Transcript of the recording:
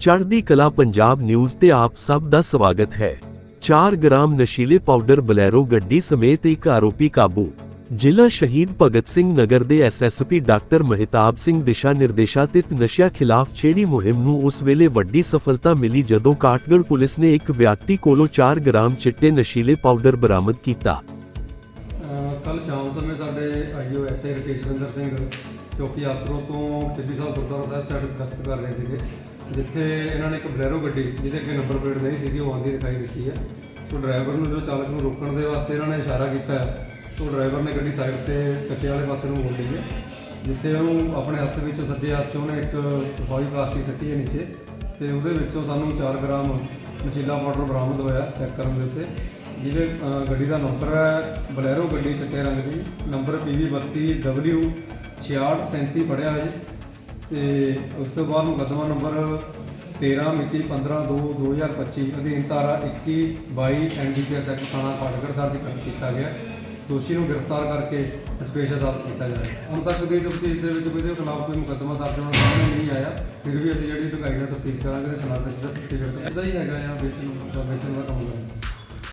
ਚੜ੍ਹਦੀ ਕਲਾ ਪੰਜਾਬ ਨਿਊਜ਼ ਤੇ ਆਪ ਸਭ ਦਾ ਸਵਾਗਤ ਹੈ। 4 ਗ੍ਰਾਮ ਨਸ਼ੀਲੇ ਪਾਊਡਰ ਬਲੈਰੋ ਗੱਡੀ ਸਮੇਤ ਇੱਕ ਆਰੋਪੀ ਕਾਬੂ। ਜ਼ਿਲ੍ਹਾ ਸ਼ਹੀਦ ਭਗਤ ਸਿੰਘ ਨਗਰ ਦੇ ਐਸਐਸਪੀ ਡਾਕਟਰ ਮਹਿਤਾਬ ਸਿੰਘ ਦਿਸ਼ਾ ਨਿਰਦੇਸ਼ਾਤਿਤ ਨਸ਼ਿਆਂ ਖਿਲਾਫ ਛੇੜੀ ਮੁਹਿੰਮ ਨੂੰ ਉਸ ਵੇਲੇ ਵੱਡੀ ਸਫਲਤਾ ਮਿਲੀ ਜਦੋਂ ਕਾਟਗੜ ਪੁਲਿਸ ਨੇ ਇੱਕ ਵਿਅਕਤੀ ਕੋਲੋਂ 4 ਗ੍ਰਾਮ ਚਿੱਟੇ ਨਸ਼ੀਲੇ ਪਾਊਡਰ ਬਰਾਮਦ ਕੀਤਾ। ਕੱਲ ਸ਼ਾਮ ਸਮੇਂ ਸਾਡੇ ਆਈਓ ਐਸਏ ਰਕੇਸ਼ਵਿੰਦਰ ਸਿੰਘ ਚੌਕੀ ਆਸਰੋ ਤੋਂ ਟਿੱਬੀ ਸਾਹਿਬ ਗੁਰਦੁਆਰਾ ਸਾਹਿਬ ਸਾਈਡ ਗਸ਼ਤ ਕਰ ਰਹੇ ਸੀਗੇ। ਜਿੱਥੇ ਇਹਨਾਂ ਨੇ ਇੱਕ ਬਲੈਰੋ ਗੱਡੀ, ਜਿਹਦੇ ਅੱਗੇ ਨੰਬਰ ਪਲੇਟ ਨਹੀਂ ਸੀਗੀ, ਉਹ ਆਉਂਦੀ ਦਿਖਾਈ ਦਿੱਤੀ ਹੈ। ਸੋ ਡਰਾਈਵਰ ਨੂੰ ਜੋ ਚਾਲਕ ਨੂੰ ਰੋਕਣ ਦੇ ਵਾਸਤੇ ਇਹਨਾਂ ਨੇ ਇਸ਼ਾਰਾ ਕੀਤਾ ਹੈ, ਸੋ ਡਰਾਈਵਰ ਨੇ ਗੱਡੀ ਸਾਈਡ ਤੇ ਕੱਚੇ ਵਾਲੇ ਪਾਸੇ ਨੂੰ ਮੋੜ ਲਈ ਹੈ, ਜਿੱਥੇ ਉਹਨੂੰ ਆਪਣੇ ਹੱਥ ਵਿੱਚੋਂ ਸੱਜੇ ਹੱਥ 'ਚ ਉਹਨੇ ਇੱਕ ਫੌਜੀ ਪਲਾਸਟਿਕ ਸੱਟੀ ਹੈ ਨੀਚੇ, ਤੇ ਉਹਦੇ ਵਿੱਚੋਂ ਸਾਨੂੰ 4 ਗ੍ਰਾਮ ਨਸ਼ੀਲਾ ਪਾਊਡਰ ਬਰਾਮਦ ਹੋਇਆ ਚੈੱਕ ਕਰਨ ਦੇ ਉੱਤੇ, ਜਿਹਦੇ ਗੱਡੀ ਦਾ ਨੰਬਰ ਹੈ ਬਲੈਰੋ ਗੱਡੀ ਚਿੱਟੇ ਰੰਗ ਦੀ, ਨੰਬਰ PV32W 6637 ਪੜਿਆ ਹੈ। ਜੀ ਤੇ ਉਸ ਤੋਂ ਬਾਅਦ ਮੁਕੱਦਮਾ ਨੰਬਰ 13 ਮਿਤੀ 15/2/2025 ਅਧੀਨ ਧਾਰਾ 21 22 ਐਨਡੀਪੀਐਸ ਐਕਟ ਥਾਣਾ ਪਾਟਗੜ ਦਰਜ ਕੀਤਾ ਗਿਆ। ਦੋਸ਼ੀ ਨੂੰ ਗ੍ਰਿਫਤਾਰ ਕਰਕੇ ਸਪੇਸ਼ ਅਦਾਲਤ ਕੀਤਾ ਜਾ ਰਿਹਾ। ਹੁਣ ਤੱਕ ਦੀ ਤਫਤੀਸ਼ ਦੇ ਵਿੱਚ ਇਹਦੇ ਖਿਲਾਫ ਕੋਈ ਮੁਕੱਦਮਾ ਦਰਜ ਹੋਣਾ ਸਾਹਮਣੇ ਨਹੀਂ ਆਇਆ। ਫਿਰ ਵੀ ਅਸੀਂ ਜਿਹੜੀ ਢੁਕਾਈ ਨਾਲ ਤਫਤੀਸ਼ ਕਰਾਂਗੇ ਤੇ ਸਨਾਖਤ ਦਾ ਸਰਟੀਫਿਕੇਟ ਸਿੱਧਾ ਹੀ ਹੈਗਾ ਆ, ਵੇਚਣ ਦਾ ਵੇਚਣ ਦਾ ਕੰਮ ਕਰਨਾ